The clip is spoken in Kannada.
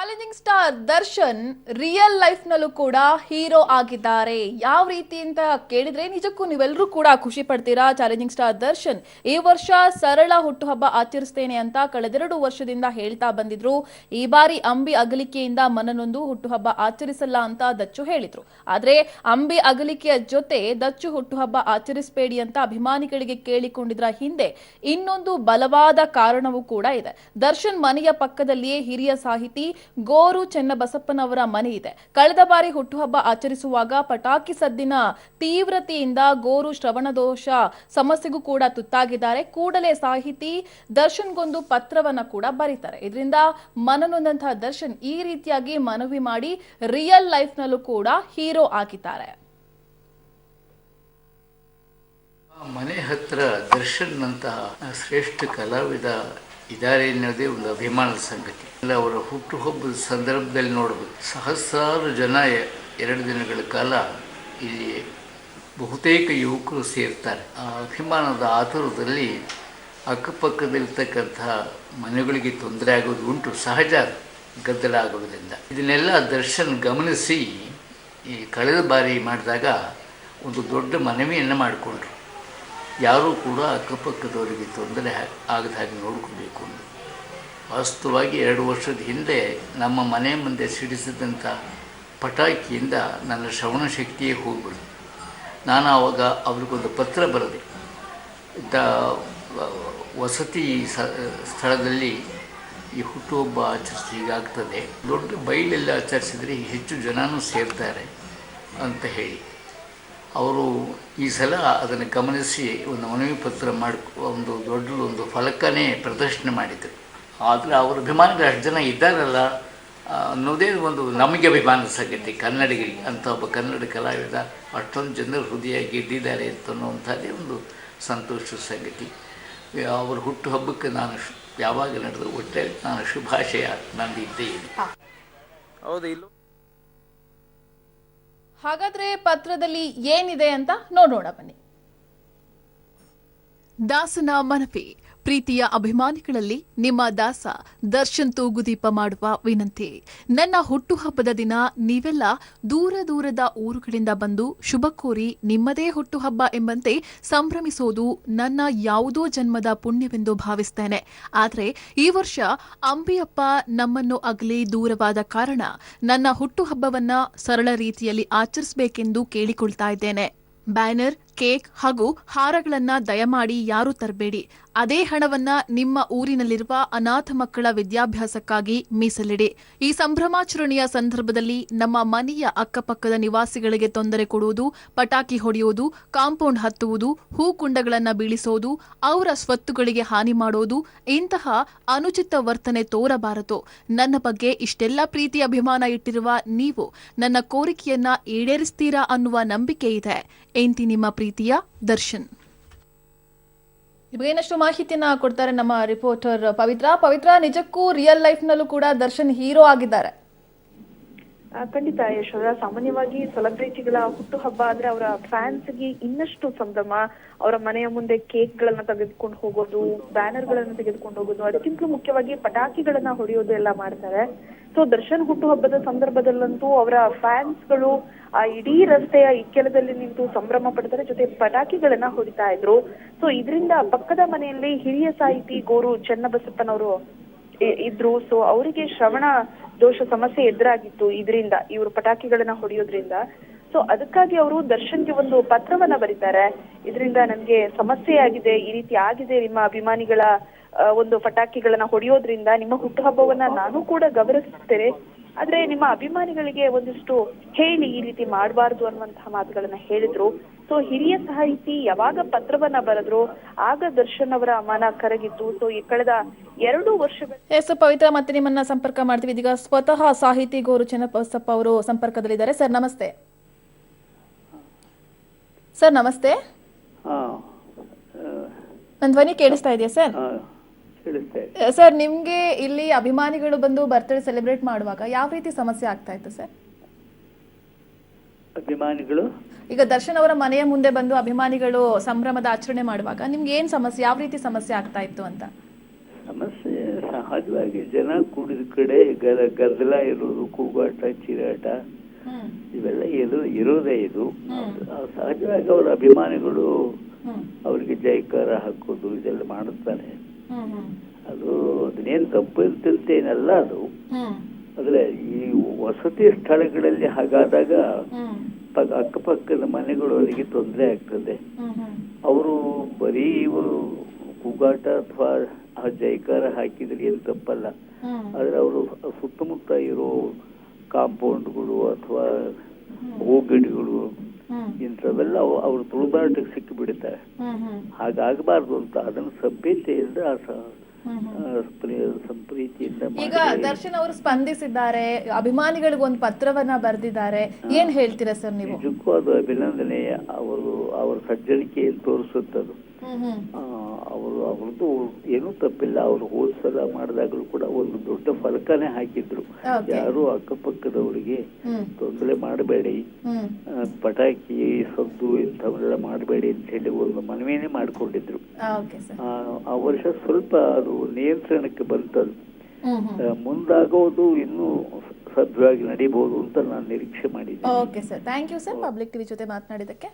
Challenging star Darshan real life ನಲ್ಲೂ ಕೂಡ ಹೀರೋ ಆಗಿದ್ದಾರೆ. ಯಾವ ರೀತಿ ಅಂತ ಕೇಳಿದ್ರೆ ನಿಜಕ್ಕೂ ನೀವೆಲ್ಲರೂ ಕೂಡ ಖುಷಿ ಪಡ್ತೀರಾ ಚಾಲೆಂಜಿಂಗ್ ಸ್ಟಾರ್ ದರ್ಶನ್ ಈ ವರ್ಷ ಸರಳ ಹುಟ್ಟುಹಬ್ಬ ಆಚರಿಸ್ತೇನೆ ಅಂತ ಕಳೆದೆರಡು ವರ್ಷದಿಂದ ಹೇಳ್ತಾ ಬಂದಿದ್ರು. ಈ ಬಾರಿ ಅಂಬಿ ಅಗಲಿಕೆಯಿಂದ ಮನನೊಂದು ಹುಟ್ಟುಹಬ್ಬ ಆಚರಿಸಲ್ಲ ಅಂತ ದಚ್ಚು ಹೇಳಿದ್ರು. ಆದ್ರೆ ಅಂಬಿ ಅಗಲಿಕೆಯ ಜೊತೆ ದಚ್ಚು ಹುಟ್ಟುಹಬ್ಬ ಆಚರಿಸಬೇಡಿ ಅಂತ ಅಭಿಮಾನಿಗಳಿಗೆ ಕೇಳಿಕೊಂಡಿದ್ರ ಹಿಂದೆ ಇನ್ನೊಂದು ಬಲವಾದ ಕಾರಣವೂ ಕೂಡ ಇದೆ. ದರ್ಶನ್ ಮನೆಯ ಪಕ್ಕದಲ್ಲಿಯೇ ಹಿರಿಯ ಸಾಹಿತಿ ಗೋರು ಚೆನ್ನಬಸಪ್ಪನವರ ಮನೆ ಇದೆ. ಕಳೆದ ಬಾರಿ ಹುಟ್ಟುಹಬ್ಬ ಆಚರಿಸುವಾಗ ಪಟಾಕಿ ಸದ್ದಿನ ತೀವ್ರತೆಯಿಂದ ಗೋರು ಶ್ರವಣದೋಷ ಸಮಸ್ಯೆಗೂ ಕೂಡ ತುತ್ತಾಗಿದ್ದಾರೆ. ಕೂಡಲೇ ಸಾಹಿತಿ ದರ್ಶನ್ಗೊಂದು ಪತ್ರವನ್ನ ಕೂಡ ಬರೀತಾರೆ. ಇದರಿಂದ ಮನನೊಂದಂತಹ ದರ್ಶನ್ ಈ ರೀತಿಯಾಗಿ ಮನವಿ ಮಾಡಿ ರಿಯಲ್ ಲೈಫ್ ನಲ್ಲೂ ಕೂಡ ಹೀರೋ ಆಗಿದ್ದಾರೆ. ಮನೆ ಹತ್ರ ದರ್ಶನ್ ಅಂತಹ ಶ್ರೇಷ್ಠ ಕಲಾವಿದ ಇದ್ದಾರೆ ಅನ್ನೋದೇ ಒಂದು ಅಭಿಮಾನದ ಸಂಗತಿ. ಅವರ ಹುಟ್ಟುಹಬ್ಬದ ಸಂದರ್ಭದಲ್ಲಿ ನೋಡಬೇಕು ಸಹಸ್ರಾರು ಜನ ಎರಡು ದಿನಗಳ ಕಾಲ ಇಲ್ಲಿ ಬಹುತೇಕ ಯುವಕರು ಸೇರ್ತಾರೆ. ಆ ಅಭಿಮಾನದ ಆಧಾರದಲ್ಲಿ ಅಕ್ಕಪಕ್ಕದಲ್ಲಿರ್ತಕ್ಕಂಥ ಮನೆಗಳಿಗೆ ತೊಂದರೆ ಆಗೋದು ಉಂಟು. ಸಹಜ ಗದ್ದಲ ಆಗೋದ್ರಿಂದ. ಇದನ್ನೆಲ್ಲ ದರ್ಶನ್ ಗಮನಿಸಿ ಈ ಕಳೆದ ಬಾರಿ ಮಾಡಿದಾಗ ಒಂದು ದೊಡ್ಡ ಮನವಿಯನ್ನು ಮಾಡಿಕೊಂಡ್ರು. ಯಾರೂ ಕೂಡ ಅಕ್ಕಪಕ್ಕದವರಿಗೆ ತೊಂದರೆ ಆಗದ ಹಾಗೆ ನೋಡ್ಕೋಬೇಕು ಅಂತ. ವಾಸ್ತವವಾಗಿ ಎರಡು ವರ್ಷದ ಹಿಂದೆ ನಮ್ಮ ಮನೆ ಮುಂದೆ ಸಿಡಿಸಿದಂಥ ಪಟಾಕಿಯಿಂದ ನನ್ನ ಶ್ರವಣ ಶಕ್ತಿಯೇ ಹೋಗ್ಬಿಡ್ತು. ನಾನು ಆವಾಗ ಅವ್ರಿಗೊಂದು ಪತ್ರ ಬರೆದೆ. ದ ವಸತಿ ಸ್ಥಳದಲ್ಲಿ ಈ ಹುಟ್ಟುಹಬ್ಬ ಆಚರಿಸಿ ಹೀಗಾಗ್ತದೆ. ದೊಡ್ಡ ಬೈಲೆಲ್ಲ ಆಚರಿಸಿದರೆ ಹೆಚ್ಚು ಜನನೂ ಸೇರ್ತಾರೆ ಅಂತ ಹೇಳಿ. ಅವರು ಈ ಸಲ ಅದನ್ನು ಗಮನಿಸಿ ಒಂದು ಮನವಿ ಪತ್ರ ಮಾಡಿ ಒಂದು ದೊಡ್ಡ ಒಂದು ಫಲಕನೇ ಪ್ರದರ್ಶನ ಮಾಡಿದರು. ಆದರೆ ಅವರ ಅಭಿಮಾನಿಗಳು ಅಷ್ಟು ಜನ ಇದ್ದಾರಲ್ಲ ಅನ್ನೋದೇ ಒಂದು ನಮಗೆ ಅಭಿಮಾನ ಸಂಗತಿ. ಕನ್ನಡಿಗರಿಗೆ ಅಂತ ಒಬ್ಬ ಕನ್ನಡ ಕಲಾವಿದ ಅಷ್ಟೊಂದು ಜನರು ಹೃದಯ ಗೆದ್ದಿದ್ದಾರೆ ಅಂತನ್ನುವಂಥದ್ದೇ ಒಂದು ಸಂತೋಷದ ಸಂಗತಿ. ಅವರ ಹುಟ್ಟುಹಬ್ಬಕ್ಕೆ ನಾನು ಯಾವಾಗ ನಡೆದು ಒಟ್ಟೆ ನಾನು ಶುಭಾಶಯ ನಂದಿದ್ದೇನೆ. ಹೌದು, ಇಲ್ಲೂ ಹಾಗಾದ್ರೆ ಪತ್ರದಲ್ಲಿ ಏನಿದೆ ಅಂತ ನೋಡೋಣ ಬನ್ನಿ. ದಾಸನ ಮನವಿ. ಪ್ರೀತಿಯ ಅಭಿಮಾನಿಗಳಲ್ಲಿ ನಿಮ್ಮ ದಾಸ ದರ್ಶನ್ ತೂಗುದೀಪ ಮಾಡುವ ವಿನಂತಿ. ನನ್ನ ಹುಟ್ಟುಹಬ್ಬದ ದಿನ ನೀವೆಲ್ಲ ದೂರ ದೂರದ ಊರುಗಳಿಂದ ಬಂದು ಶುಭ ಕೋರಿ ನಿಮ್ಮದೇ ಹುಟ್ಟುಹಬ್ಬ ಎಂಬಂತೆ ಸಂಭ್ರಮಿಸೋದು ನನ್ನ ಯಾವುದೋ ಜನ್ಮದ ಪುಣ್ಯವೆಂದು ಭಾವಿಸ್ತೇನೆ. ಆದರೆ ಈ ವರ್ಷ ಅಂಬಿಯಪ್ಪ ನಮ್ಮನ್ನು ಅಗಲಿ ದೂರವಾದ ಕಾರಣ ನನ್ನ ಹುಟ್ಟುಹಬ್ಬವನ್ನ ಸರಳ ರೀತಿಯಲ್ಲಿ ಆಚರಿಸಬೇಕೆಂದು ಕೇಳಿಕೊಳ್ತಾ ಇದ್ದೇನೆ. ಬ್ಯಾನರ್ ಕೇಕ್ ಹಾಗೂ ಹಾರಗಳನ್ನ ದಯಮಾಡಿ ಯಾರೂ ತರಬೇಡಿ. ಅದೇ ಹಣವನ್ನ ನಿಮ್ಮ ಊರಿನಲ್ಲಿರುವ ಅನಾಥ ಮಕ್ಕಳ ವಿದ್ಯಾಭ್ಯಾಸಕ್ಕಾಗಿ ಮೀಸಲಿಡಿ. ಈ ಸಂಭ್ರಮಾಚರಣೆಯ ಸಂದರ್ಭದಲ್ಲಿ ನಮ್ಮ ಮನೆಯ ಅಕ್ಕಪಕ್ಕದ ನಿವಾಸಿಗಳಿಗೆ ತೊಂದರೆ ಕೊಡುವುದು, ಪಟಾಕಿ ಹೊಡೆಯುವುದು, ಕಾಂಪೌಂಡ್ ಹತ್ತುವುದು ಹೂಕುಂಡಗಳನ್ನು ಬೀಳಿಸೋದು, ಅವರ ಸ್ವತ್ತುಗಳಿಗೆ ಹಾನಿ ಮಾಡೋದು, ಇಂತಹ ಅನುಚಿತ ವರ್ತನೆ ತೋರಬಾರದು. ನನ್ನ ಬಗ್ಗೆ ಇಷ್ಟೆಲ್ಲ ಪ್ರೀತಿ ಅಭಿಮಾನ ಇಟ್ಟಿರುವ ನೀವು ನನ್ನ ಕೋರಿಕೆಯನ್ನ ಈಡೇರಿಸ್ತೀರಾ ಅನ್ನುವ ನಂಬಿಕೆ ಇದೆ. ಎಂತಿ ನಿಮ್ಮ ಪ್ರೀತಿಯ ದರ್ಶನ್. ಇನ್ನಷ್ಟು ಮಾಹಿತಿಯನ್ನ ಕೊಡ್ತಾರೆ ನಮ್ಮ ರಿಪೋರ್ಟರ್ ಪವಿತ್ರ. ಪವಿತ್ರ, ನಿಜಕ್ಕೂ ರಿಯಲ್ ಲೈಫ್ ನಲ್ಲೂ ಕೂಡ ದರ್ಶನ್ ಹೀರೋ ಆಗಿದ್ದಾರೆ. ಖಂಡಿತ ಯಶೋಧ ಸಾಮಾನ್ಯವಾಗಿ ಸೆಲೆಬ್ರಿಟಿಗಳ ಹುಟ್ಟುಹಬ್ಬ ಆದ್ರೆ ಅವರ ಫ್ಯಾನ್ಸ್ಗೆ ಇನ್ನಷ್ಟು ಸಂಭ್ರಮ, ಅವರ ಮನೆಯ ಮುಂದೆ ಕೇಕ್ ಗಳನ್ನ ತೆಗೆದುಕೊಂಡು ಹೋಗೋದು ಬ್ಯಾನರ್ ಗಳನ್ನ ತೆಗೆದುಕೊಂಡು ಹೋಗೋದು, ಅದಕ್ಕಿಂತಲೂ ಮುಖ್ಯವಾಗಿ ಪಟಾಕಿಗಳನ್ನ ಹೊಡೆಯೋದು ಎಲ್ಲ ಮಾಡ್ತಾರೆ. ಸೊ ದರ್ಶನ್ ಹುಟ್ಟುಹಬ್ಬದ ಸಂದರ್ಭದಲ್ಲಂತೂ ಅವರ ಫ್ಯಾನ್ಸ್ಗಳು, ಆ, ಇಡೀ ರಸ್ತೆಯ ಇಕ್ಕೆಲದಲ್ಲಿ ನಿಂತು ಸಂಭ್ರಮ ಪಡ್ತಾರೆ, ಜೊತೆ ಪಟಾಕಿಗಳನ್ನ ಹೊಡಿತಾ ಇದ್ರು. ಸೊ ಇದರಿಂದ ಪಕ್ಕದ ಮನೆಯಲ್ಲಿ ಹಿರಿಯ ಸಾಹಿತಿ ಗೋರು ಚೆನ್ನಬಸಪ್ಪನವರು ಇದ್ರು ಸೊ ಅವರಿಗೆ ಶ್ರವಣ ದೋಷ ಸಮಸ್ಯೆ ಎದುರಾಗಿತ್ತು ಇದರಿಂದ, ಇವರು ಪಟಾಕಿಗಳನ್ನ ಹೊಡೆಯೋದ್ರಿಂದ. ಸೊ ಅದಕ್ಕಾಗಿ ಅವರು ದರ್ಶನ್ಗೆ ಒಂದು ಪತ್ರವನ್ನ ಬರೀತಾರೆ. ಇದರಿಂದ ನನ್ಗೆ ಸಮಸ್ಯೆ ಆಗಿದೆ, ಈ ರೀತಿ ಆಗಿದೆ ನಿಮ್ಮ ಅಭಿಮಾನಿಗಳ ಒಂದು ಪಟಾಕಿಗಳನ್ನ ಹೊಡೆಯೋದ್ರಿಂದ, ನಿಮ್ಮ ಹುಟ್ಟುಹಬ್ಬವನ್ನ ನಾನು ಕೂಡ ಗೌರವಿಸ್ತೇನೆ. ಆದ್ರೆ ನಿಮ್ಮ ಅಭಿಮಾನಿಗಳಿಗೆ ಒಂದಿಷ್ಟು ಹೇಳಿ ಈ ರೀತಿ ಮಾಡಬಾರ್ದು ಅನ್ನುವಂತಹ ಮಾತುಗಳನ್ನ ಹೇಳಿದ್ರು. ಸೊ ಹಿರಿಯ ಸಾಹಿತಿ ಯಾವಾಗ ಪತ್ರವನ್ನ ಬರೆದ್ರು ಆಗ ದರ್ಶನ್ ಅವರ ಮನ ಕರಗಿತ್ತು. ಸೊ ಈ ಕಳೆದ ಎರಡು ವರ್ಷ ಎಸ್ ಪವಿತ್ರ ಮತ್ತೆ ನಿಮ್ಮನ್ನ ಸಂಪರ್ಕ ಮಾಡ್ತೀವಿ. ಇದೀಗ ಸ್ವತಃ ಸಾಹಿತಿ ಗೋರು ಚನ್ನಪ್ಪ ಅವರು ಸಂಪರ್ಕದಲ್ಲಿದ್ದಾರೆ. ಸರ್ ನಮಸ್ತೆ. ಸರ್ ನಮಸ್ತೆ. ಹಾಂ. ನನ್ನ ಧ್ವನಿ ಕೇಳಿಸ್ತಾ ಇದೆಯಾ ಸರ್? ಸರ್ ನಿಮ್ಗೆ ಇಲ್ಲಿ ಅಭಿಮಾನಿಗಳು ಬಂದು ಬರ್ತ್ಡೇ ಸೆಲೆಬ್ರೇಟ್ ಮಾಡುವಾಗ ಯಾವ ರೀತಿ ಸಮಸ್ಯೆ ಆಗ್ತಾ ಇತ್ತು ಸರ್? ಅಭಿಮಾನಿಗಳು? ಈಗ ದರ್ಶನ್ ಅವರ ಮನೆಯ ಮುಂದೆ ಬಂದು ಅಭಿಮಾನಿಗಳು ಸಂಭ್ರಮದ ಆಚರಣೆ ಮಾಡುವಾಗ ನಿಮ್ಗೆ ಏನ್ ಸಮಸ್ಯೆ ಯಾವ ರೀತಿ ಸಮಸ್ಯೆ ಆಗ್ತಾ ಇತ್ತು ಅಂತ? ಸಮಸ್ಯೆ ಸಹಜವಾಗಿ ಜನ ಕೂಡಿದ ಕಡೆ ಗದ ಗದ್ದಲ ಇರೋದು ಕೂಗಾಟ ಚಿರಾಟ ಇವೆಲ್ಲ ಇದು. ಇರೋದೇ ಇದು ಸಹಜವಾಗಿ ಅವರ ಅಭಿಮಾನಿಗಳು ಅವರಿಗೆ ಜೈಕಾರ ಹಾಕೋದು ಇದೆಲ್ಲ ಮಾಡುತ್ತಾರೆ. ಅದು ಅದನ್ನೇನು ತಪ್ಪು ಏನಲ್ಲ ಅದು. ಆದರೆ ಈ ವಸತಿ ಸ್ಥಳಗಳಲ್ಲಿ ಹಾಗಾದಾಗ ಅಕ್ಕಪಕ್ಕದ ಮನೆಗಳು ಅವರಿಗೆ ತೊಂದರೆ ಆಗ್ತದೆ. ಅವರು ಬರೀ ಇವರು ಕೂಗಾಟ ಅಥವಾ ಆ ಜೈಕಾರ ಹಾಕಿದ್ರೆ ಏನು ತಪ್ಪಲ್ಲ. ಆದ್ರೆ ಅವರು ಸುತ್ತಮುತ್ತ ಇರೋ ಕಾಂಪೌಂಡ್ಗಳು ಅಥವಾ ಹೋಗಡಿಗಳು ಇಂಥವೆಲ್ಲ ಅವು- ಅವ್ರ ತುಳಿದಾಟಕ್ಕೆ ಸಿಕ್ಕಿ ಬಿಡುತ್ತಾರೆ ಹಾಗಾಗಬಾರ್ದು ಅಂತ ಅದನ್ನು ಸಭ್ಯತೆಯಿಂದ ಸಂಪ್ರೀತಿಯಿಂದ ಈಗ ದರ್ಶನ್ ಅವರು ಸ್ಪಂದಿಸಿದ್ದಾರೆ ಅಭಿಮಾನಿಗಳಿಗೆ ಒಂದು ಪತ್ರವನ್ನ ಬರೆದಿದ್ದಾರೆ. ಏನ್ ಹೇಳ್ತೀರಾ ಸರ್ ನೀವು? ನಿಜಕ್ಕೂ ಅದು ಅಭಿನಂದನೆ ಅವರು ಅವರ ಸಜ್ಜನಿಕೆಯನ್ನು ತೋರಿಸುತ್ತದು. ಅವರು ಅವ್ರದ್ದು ಏನೂ ತಪ್ಪಿಲ್ಲ ಅವರು ಹೋದ ಸಲ ಮಾಡಿದಾಗಲೂ ಕೂಡ ಒಂದು ದೊಡ್ಡ ಫಲಕನೇ ಹಾಕಿದ್ರು. ಯಾರು ಅಕ್ಕಪಕ್ಕದವರಿಗೆ ತೊಂದರೆ ಮಾಡಬೇಡಿ. ಪಟಾಕಿ ಸದ್ದು ಇಂಥವೆಲ್ಲ ಮಾಡಬೇಡಿ ಅಂತ ಹೇಳಿ ಒಂದು ಮನವಿನೇ ಮಾಡಿಕೊಂಡಿದ್ರು. ಆ ವರ್ಷ ಸ್ವಲ್ಪ ಅದು ನಿಯಂತ್ರಣಕ್ಕೆ ಬಂತದ್ದು ಮುಂದಾಗೋದು ಇನ್ನೂ ಸಭ್ಯವಾಗಿ ನಡೀಬಹುದು ಅಂತ ನಾನು ನಿರೀಕ್ಷೆ ಮಾಡಿದ್ದೆ okay sir thank you sir public TV ಜೊತೆ ಮಾತನಾಡಿದ್ದಕ್ಕೆ